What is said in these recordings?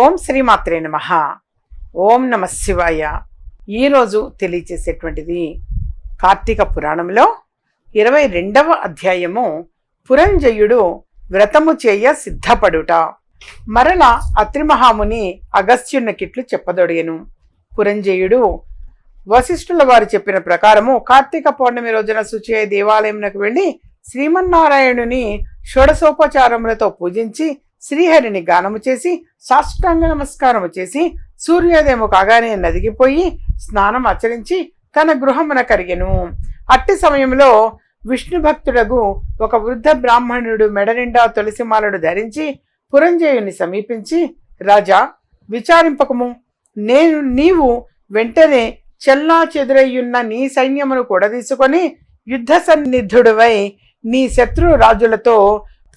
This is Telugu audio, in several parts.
ఓం శ్రీమాత్రే నమ. ఓం నమ శివాయ. ఈరోజు తెలియచేసేటువంటిది కార్తీక పురాణంలో ఇరవై రెండవ అధ్యాయము పురంజయుడు వ్రతము చేయ సిద్ధపడుట. మరల అత్రిమహాముని అగస్త్యున్నకిట్లు చెప్పదొడిగను పురంజయుడు వశిష్ఠుల వారు చెప్పిన ప్రకారము కార్తీక పౌర్ణమి రోజున శుచి దేవాలయంలోకి దేవాలయమునకు వెళ్ళి శ్రీమన్నారాయణుని షోడసోపచారములతో పూజించి శ్రీహరిని గానము చేసి సాష్టాంగ నమస్కారము చేసి సూర్యోదయము కాగానే నదిగిపోయి స్నానం ఆచరించి తన గృహమున కరిగెను. అట్టి సమయంలో విష్ణు భక్తుడకు ఒక వృద్ధ బ్రాహ్మణుడు మెడ నిండా తులసిమాలడు ధరించి పురంజయుని సమీపించి రాజా విచారింపకము. నేను నీవు వెంటనే చెల్లా చెదురయ్యున్న నీ సైన్యమును కూడా తీసుకొని యుద్ధ సన్నిధుడువై నీ శత్రు రాజులతో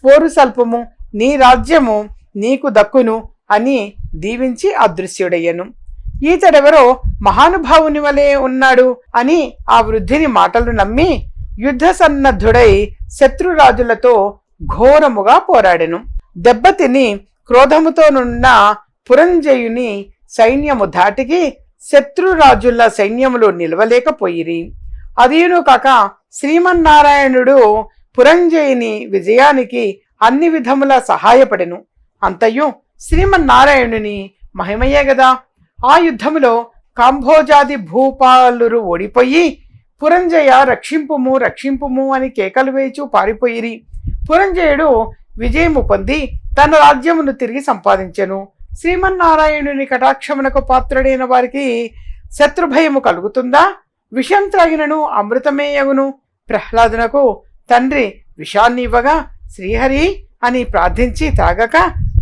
పోరు సల్పము నీ రాజ్యము నీకు దక్కును అని దీవించి అదృశ్యుడయ్యను. ఈతడెవరో మహానుభావుని వలె ఉన్నాడు అని ఆ వృద్ధిని మాటలు నమ్మి యుద్ధ సన్నద్ధుడై శత్రురాజులతో ఘోరముగా పోరాడెను. దెబ్బతిని క్రోధముతోనున్న పురంజయుని సైన్యము ధాటికి శత్రురాజుల సైన్యములు నిలవలేకపోయిరి. అదీను కాక శ్రీమన్నారాయణుడు పురంజయుని విజయానికి అన్ని విధముల సహాయపడెను. అంతయు శ్రీమన్నారాయణుని మహిమయే గదా. ఆ యుద్ధములో కాంభోజాది భూపాలురు ఓడిపోయి పురంజయ రక్షింపుము రక్షింపుము అని కేకలు వేచు పారిపోయిరి. పురంజయుడు విజయము పొంది తన రాజ్యమును తిరిగి సంపాదించెను. శ్రీమన్నారాయణుని కటాక్షమునకు పాత్రుడైన వారికి శత్రుభయము కలుగుతుందా? విషం త్రాగినను అమృతమేయవును ప్రహ్లాదునకు తండ్రి విషాన్ని ఇవ్వగా శ్రీహరి అని ప్రార్థించి తాగక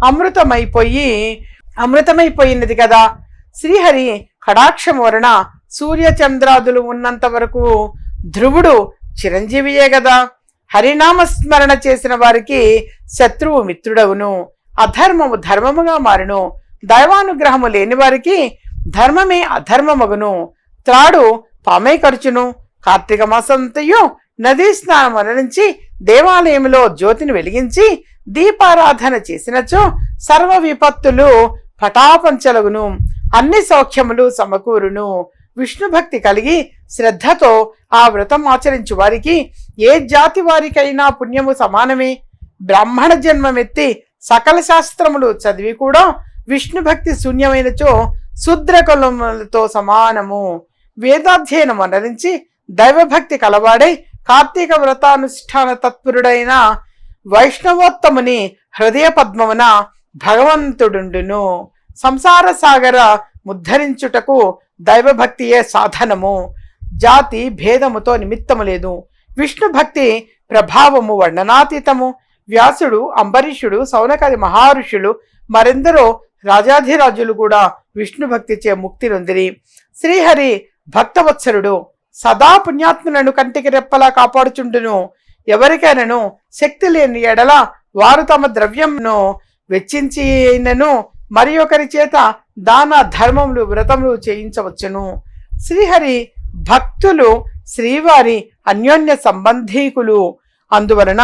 అమృతమైపోయి అమృతమైపోయినది కదా. శ్రీహరి కడాక్షం వలన సూర్యచంద్రాదులు ఉన్నంత వరకు ధ్రువుడు చిరంజీవియే కదా. హరినామస్మరణ చేసిన వారికి శత్రువు మిత్రుడవును. అధర్మము ధర్మముగా మారును. దైవానుగ్రహము లేని వారికి ధర్మమే అధర్మమగును. త్రాడు పామై ఖర్చును కార్తీక మాసంతయు నదీ స్నానం నుంచి దేవాలయంలో జ్యోతిని వెలిగించి దీపారాధన చేసినచో సర్వ విపత్తులు పటాపంచలగును అన్ని సౌఖ్యములు సమకూరును. విష్ణు భక్తి కలిగి శ్రద్ధతో ఆ వ్రతం ఆచరించు వారికి ఏ జాతి వారికైనా పుణ్యము సమానమే. బ్రాహ్మణ జన్మమెత్తి సకల శాస్త్రములు చదివి కూడా విష్ణు భక్తి శూన్యమైనచో శుద్రకులములతో సమానము. వేదాధ్యయనం అనరించి దైవభక్తి కలవాడై కార్తీక వ్రతానుష్ఠాన తత్పరుడైన వైష్ణవోత్తముని హృదయ పద్మమున భగవంతుడుండును. సంసార సాగర ముద్ధరించుటకు దైవభక్తియే సాధనము. జాతి భేదముతో నిమిత్తము లేదు. విష్ణు భక్తి ప్రభావము వర్ణనాతీతము. వ్యాసుడు అంబరీషుడు సౌనకాది మహర్షులు మరెందరో రాజాధిరాజులు కూడా విష్ణు భక్తిచే ముక్తి నొందిరి. శ్రీహరి భక్తవత్సరుడు. సదా పుణ్యాత్ములను కంటికి రెప్పలా కాపాడుచుండును. ఎవరికైనాను శక్తి లేని ఎడల వారు తమ ద్రవ్యంను వెచ్చించి అయినను మరి ఒకరి చేత దాన ధర్మములు వ్రతములు చేయించవచ్చును. శ్రీహరి భక్తులు శ్రీవారి అన్యోన్య సంబంధీకులు. అందువలన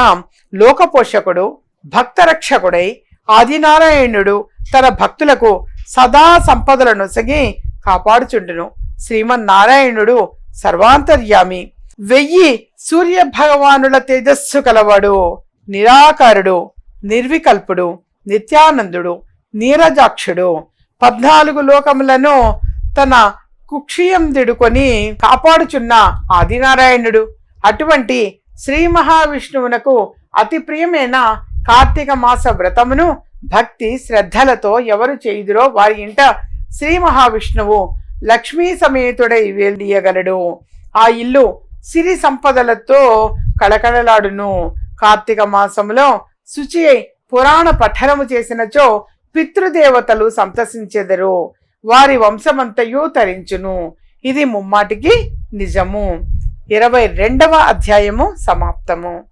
లోకపోషకుడు భక్తరక్షకుడై ఆదినారాయణుడు తన భక్తులకు సదా సంపదలను సగి కాపాడుచుండును. శ్రీమన్నారాయణుడు సర్వాంతర్యామి. వెయ్యి సూర్య భగవానుల తేజస్సు కలవాడు నిరాకారుడు నిర్వికల్పుడు నిత్యానందుడు నీరజాక్షుడు. పద్నాలుగు లోకములను తన కుక్షియం దిడుకొని కాపాడుచున్న ఆదినారాయణుడు. అటువంటి శ్రీ మహావిష్ణువునకు అతి ప్రియమైన కార్తీక మాస వ్రతమును భక్తి శ్రద్ధలతో ఎవరు చేయుదురో వారి ఇంట శ్రీ మహావిష్ణువు లక్ష్మీ సమేతుడై వేలియగలడు ఆ ఇల్లు సిరి సంపదలతో కళకళలాడును. కార్తీక మాసములో శుచి అయి పురాణ పఠనము చేసినచో పితృదేవతలు సంతసించెదరు. వారి వంశమంతయు తరించును. ఇది ముమ్మాటికి నిజము. ఇరవై రెండవ అధ్యాయము సమాప్తము.